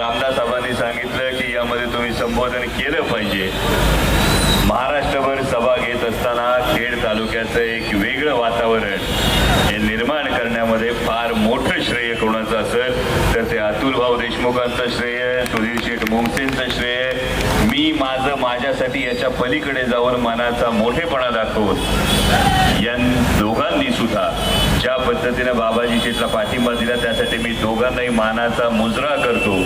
रामदास साहेबांनी सांगितलं की यामध्ये तुम्ही संबोधन केलं पाहिजे. महाराष्ट्रभर सभा घेत असताना खेड तालुक्याचं एक वेगळं वातावरण हे निर्माण करण्यामध्ये फार मोठं श्रेय कोणाचं असेल तर ते अतुल भाऊ देशमुखांचं श्रेय सुधीर शेठ मुंगसेंचं श्रेय मी माझं माझ्यासाठी याच्या पलीकडे जाऊन मनाचा मोठेपणा दाखवून या दोघांनी सुद्धा ज्या पद्धतीने बाबाजी शेठला पाठिंबा दिला त्यासाठी मी दोघांनाही मानाचा मुजरा करतो.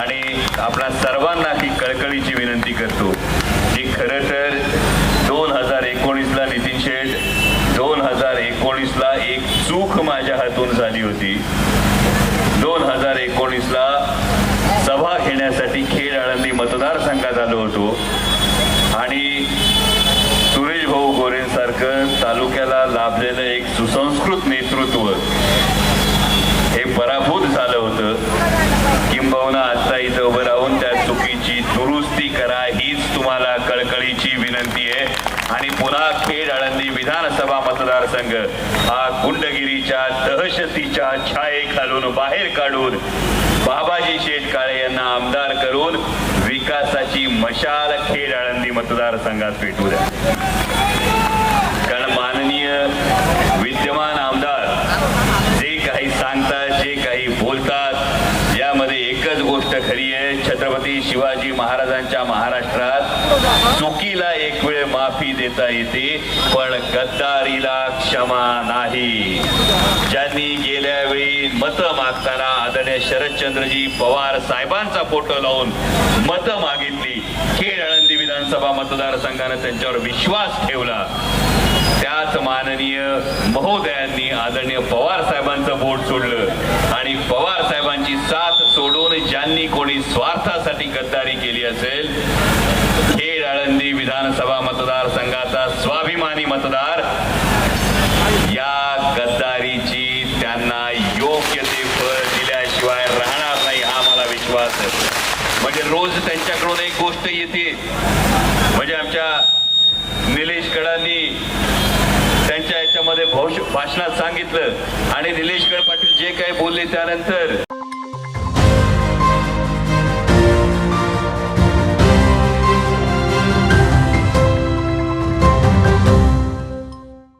आणि आपल्या सर्वांना ही कळकळीची विनंती करतो की खरं तर दोन हजार एकोणीसला नितीन शेठ दोन हजार एकोणीसला एक चूक माझ्या हातून झाली होती. दोन हजार एकोणीसला सभा घेण्यासाठी खेड आळंदी मतदारसंघात आलो होतो आणि सुरेश भाऊ गोरेंसारखं तालुक्याला लाभलेलं एक सुसंस्कृत नेतृत्व हे पराभूत झालं होतं किंबहुना आता इथं उभं राहून त्या चुकीची दुरुस्ती करा हीच तुम्हाला कळकळीची विनंती आहे. आणि पुन्हा खेड आळंदी विधानसभा मतदारसंघ हा गुंडगिरीच्या दहशतीच्या छायेखालून बाहेर काढून बाबाजी शेटकाळे यांना आमदार करून विकासाची मशाल खेड आळंदी मतदारसंघात पेटू द्या कारण माननीय विद्यमान आमदार जे काही सांगतात जे काही बोलतात यामध्ये एकच गोष्ट खरी आहे छत्रपती शिवाजी महाराजांच्या महाराष्ट्रात चुकीला एक वेळ माफी देता येते पण गद्दारीला क्षमा नाही. ज्यांनी गेल्या वेळी मतं मागताना आदरणीय शरदचंद्रजी पवार साहेबांचा फोटो लावून मतं मागितली खेळ आळंदी विधानसभा मतदारसंघानं त्यांच्यावर विश्वास ठेवला. त्याच माननीय महोदयांनी आदरणीय पवार साहेबांचं बोट सोडलं आणि पवार कोणी ज्यांनी कोणी स्वार्थासाठी गद्दारी केली असेल खेड आळंदी विधानसभा मतदारसंघाचा स्वाभिमानी मतदार या गद्दारीची त्यांना योग्य ते फळ दिल्याशिवाय राहणार नाही हा मला विश्वास आहे. म्हणजे रोज त्यांच्याकडून एक गोष्ट येते. म्हणजे आमच्या निलेश कडांनी त्यांच्या याच्यामध्ये भाषणात सांगितलं आणि निलेश गड पाटील जे काही बोलले त्यानंतर